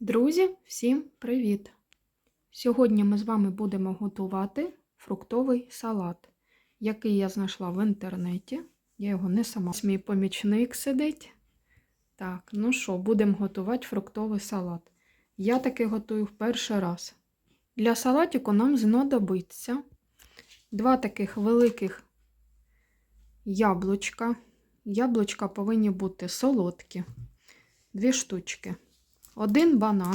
Друзі, всім привіт! Сьогодні ми з вами будемо готувати фруктовий салат, який я знайшла в інтернеті. Я його не сама. Мій помічник сидить. Так, ну що, будемо готувати фруктовий салат. Я таки готую в перший раз. Для салатику нам знадобиться два таких великих яблучка. Яблучка повинні бути солодкі, дві штучки. Один банан.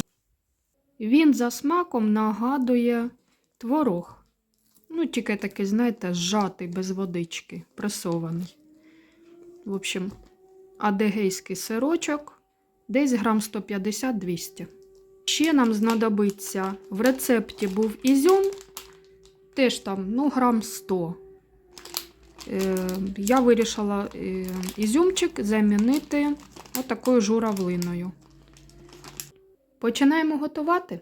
Він за смаком нагадує творог. Ну, тільки такий, знаєте, зжатий без водички, пресований. В общем, адегейський сирочок, десь грам 150-200. Ще нам знадобиться в рецепті був ізюм, теж там, ну, грам 100. Е, я вирішила е, ізюмчик замінити отакою журавлиною. Починаємо готувати.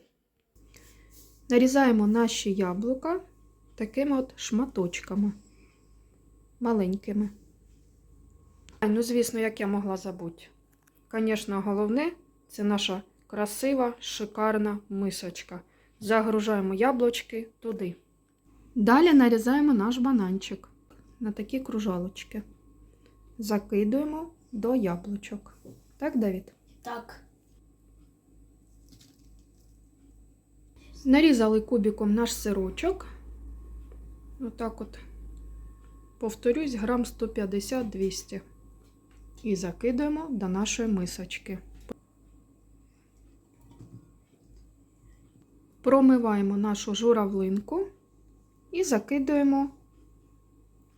Нарізаємо наші яблука такими от шматочками маленькими. Ну, звісно, як я могла забути. Звісно, головне це наша красива, шикарна мисочка. Загружаємо яблучки туди. Далі нарізаємо наш бананчик на такі кружалочки. Закидуємо до яблучок. Так, Давід? Так. Нарізали кубиком наш сирочок. Отак от, повторюсь, грам 150-200. І закидаємо до нашої мисочки. Промиваємо нашу журавлинку і закидуємо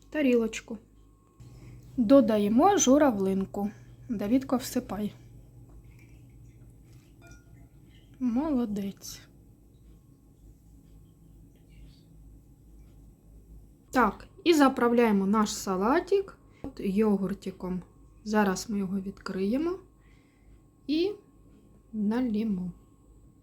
тарілочку. Додаємо журавлинку. Давідко всипай. Молодець. Так, і заправляємо наш салатик йогуртиком. Зараз ми його відкриємо і налімо.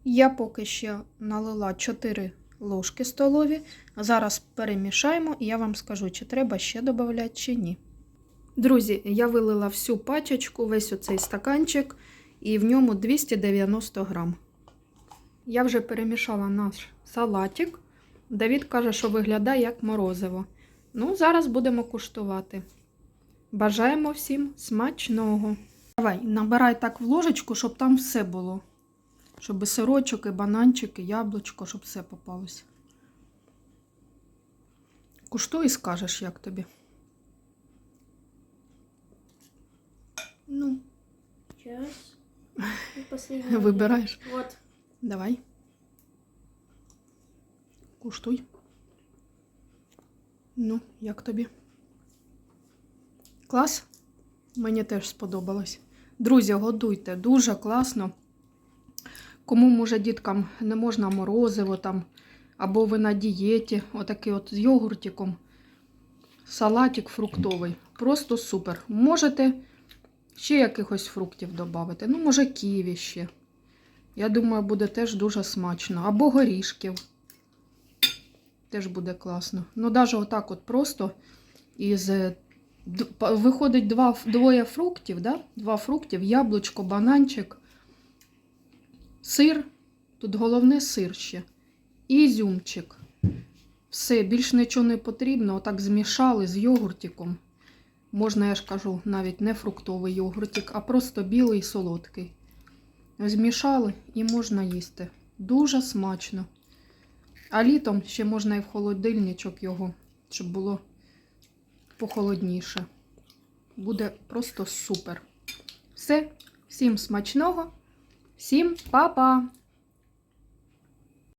Я поки ще налила 4 ложки столові. Зараз перемішаємо і я вам скажу, чи треба ще додати, чи ні. Друзі, я вилила всю пачечку, весь оцей стаканчик, і в ньому 290 грам. Я вже перемішала наш салатик. Давід каже, що виглядає як морозиво. Ну, зараз будемо куштувати. Бажаємо всім смачного. Давай, набирай так в ложечку, щоб там все було. Щоб і сирочок, і бананчик, і яблучко, щоб все попалося. Куштуй і скажеш, як тобі. Ну, Сейчас. Вибираєш. Вот. Давай. Куштуй. Ну, як тобі? Клас? Мені теж сподобалось. Друзі, годуйте, дуже класно. Кому, може, діткам не можна морозиво там, або ви на дієті, отакий от з йогуртиком. Салатик фруктовий. Просто супер. Можете ще якихось фруктів додати. Ну, може, ківі ще. Я думаю, буде теж дуже смачно. Або горішків. Теж буде класно. Ну, навіть отак от просто із е, виходить два, двоє фруктів, да? два фруктів, яблучко, бананчик, сир. Тут головне сир ще. І ізюмчик. Все, більш нічого не потрібно. Отак змішали з йогуртиком. Можна, я ж кажу, навіть не фруктовий йогуртик, а просто білий солодкий. Змішали і можна їсти. Дуже смачно. А літом ще можна і в холодильничок його, щоб було похолодніше. Буде просто супер. Все, всім смачного, всім па-па!